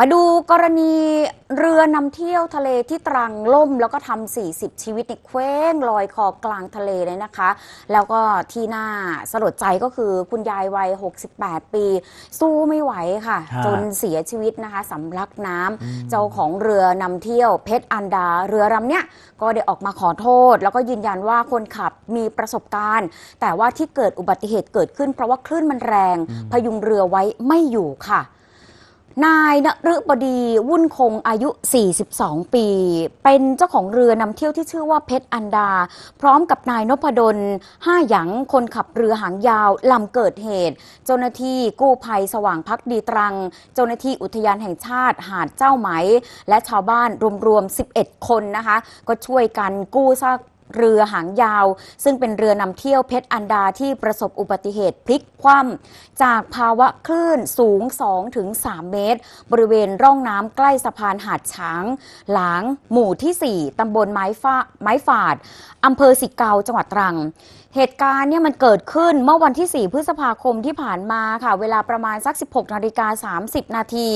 มาดูกรณีเรือนำเที่ยวทะเลที่ตรังล่ม แล้วก็ทำ 40 ชีวิตในเคว้งลอยคอกลางทะเลเลยนะคะ แล้วก็ที่น่าสลดใจก็คือคุณยายวัย 68 ปี สู้ไม่ไหวค่ะฮะจนเสียชีวิตนะคะสำลักน้ำเจ้าของเรือนำเที่ยวเพชรอันดา เรือลำเนี้ยก็ได้ออกมาขอโทษ แล้วก็ยืนยันว่าคนขับมีประสบการณ์ แต่ว่าที่เกิดอุบัติเหตุเกิดขึ้น เพราะว่าคลื่นมันแรง พยุงเรือไว้ไม่อยู่ค่ะ นายนฤบดีวุ่นคงอายุ 42 ปี เป็นเจ้าของเรือนำเที่ยวที่ชื่อว่าเพชรอันดา พร้อมกับนายนพดลห้าหยังคนขับเรือหางยาวลำเกิดเหตุ เจ้าหน้าที่กู้ภัยสว่างพักดีตรัง เจ้าหน้าที่อุทยานแห่งชาติหาดเจ้าไหม และชาวบ้านรวมๆ 11 คนนะคะ ก็ช่วยกันกู้ซาก เรือหางยาว ซึ่งเป็นเรือนำเที่ยวเพชรอันดาที่ประสบอุบัติเหตุพลิกคว่ำจากภาวะคลื่นสูง 2-3 เมตร บริเวณร่องน้ำใกล้สะพานหาดช้าง หลาง หมู่ที่ 4 ตำบลไม้ฟ้าไม้ฝาดอำเภอสิเกาจังหวัดตรัง เหตุการณ์เนี่ยมันเกิดขึ้นเมื่อวันที่ 4 พฤษภาคมที่ผ่านมาค่ะ เวลาประมาณสัก 16นาฬิกา30 นาที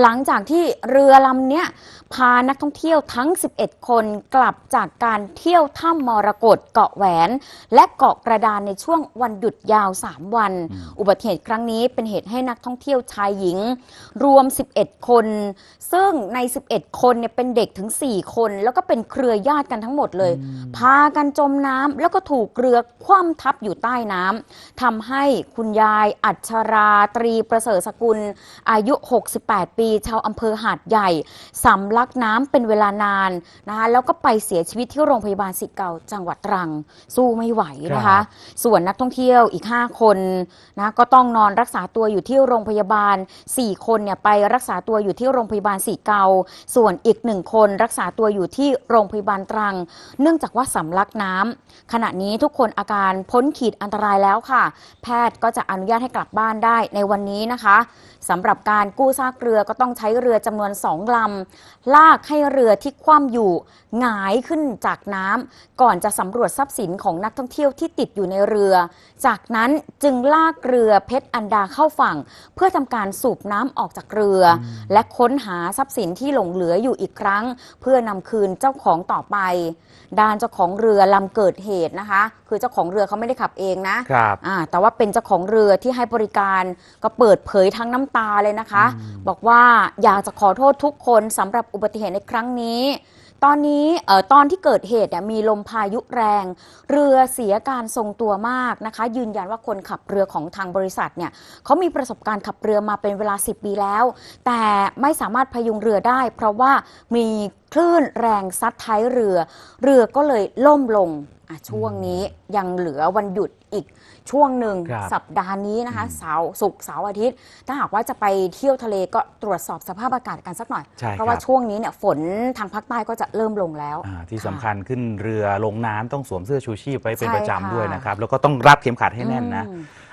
หลังจากที่เรือลำเนี้ยพานักท่องเที่ยวทั้ง 11 คนกลับจากการเที่ยวถ้ำมรกตเกาะแหวน และเกาะกระดานในช่วงวันหยุดยาว 3 วัน อุบัติเหตุครั้งนี้เป็นเหตุให้นักท่องเที่ยวชายหญิง รวม 11 คน ซึ่งใน 11 คนเนี่ยเป็นเด็กถึง 4 คน แล้วก็เป็นเครือญาติกันทั้งหมดเลย พากันจมน้ำแล้วก็ถูกเรือคว่ำทับอยู่ใต้น้ำทำให้คุณยายอัชราตรีประเสริฐสกุล อายุ 68 ปี ชาวอำเภอหาดใหญ่สำลักน้ำเป็นเวลานานนะคะแล้วก็ไปเสียชีวิตที่โรงพยาบาลสิเกาจังหวัดตรัง สู้ไม่ไหวนะคะส่วนนักท่องเที่ยวอีก 5 คนนะก็ต้องนอนรักษาตัวอยู่ที่โรงพยาบาล 4 คนเนี่ยไปรักษาตัวอยู่ที่โรงพยาบาลสีเกา ส่วนอีกหนึ่งคนรักษาตัวอยู่ที่โรงพยาบาลตรัง เนื่องจากว่าสำลักน้ำขณะนี้ทุกคนอาการพ้นขีดอันตรายแล้วค่ะ แพทย์ก็จะอนุญาตให้กลับบ้านได้ในวันนี้นะคะสำหรับการกู้ซากเรือก็ต้องใช้เรือจำนวนสองลำ ลากให้เรือที่คว่ำอยู่หงายขึ้นจากน้ำก่อนจะสำรวจทรัพย์สินของนักท่องเที่ยวที่ติดอยู่ในเรือ จากนั้นจึงลากเรือเพชรอันดาเข้าฝั่ง เพื่อทำการสูบน้ำออกจากเรือ และค้นหาทรัพย์สินที่หลงเหลืออยู่อีกครั้ง เพื่อนำคืนเจ้าของต่อไป ด้านเจ้าของเรือลำเกิดเหตุนะคะ คือเจ้าของเรือเขาไม่ได้ขับเองนะครับอ่าแต่ว่าเป็นเจ้าของเรือที่ให้บริการก็เปิดเผยทั้งน้ำตาเลยนะคะ บอกว่าอยากจะขอโทษทุกคนสำหรับอุบัติเหตุในครั้งนี้ ตอนนี้เอ่อตอนที่เกิดเหตุเนี่ยมีลมพายุแรง เรือเสียการทรงตัวมากนะคะ ยืนยันว่าคนขับเรือของทางบริษัทเนี่ยเขามีประสบการณ์ขับเรือมาเป็นเวลา 10 ปีแล้ว แต่ไม่สามารถพยุงเรือได้ เพราะว่ามีคลื่นแรงซัดท้ายเรือ เรือก็เลยล่มลง อะช่วงนี้ยังเหลือวันหยุดอีกช่วงหนึ่งครับสัปดาห์นี้นะคะเสาร์ศุกร์เสาร์อาทิตย์ ถ้าหากว่าจะไปเที่ยวทะเลก็ตรวจสอบสภาพอากาศกันสักหน่อย ใช่เพราะว่าครับ ช่วงนี้เนี่ยฝนทางภาคใต้ก็จะเริ่มลงแล้ว อ่าที่ะสำคัญขึ้นเรือลงน้ำต้องสวมเสื้อชูชีพไว้เป็นใช่ประจำค่ะด้วยนะครับ แล้วก็ต้องรัดเข็มขัดให้แน่นนะ อืม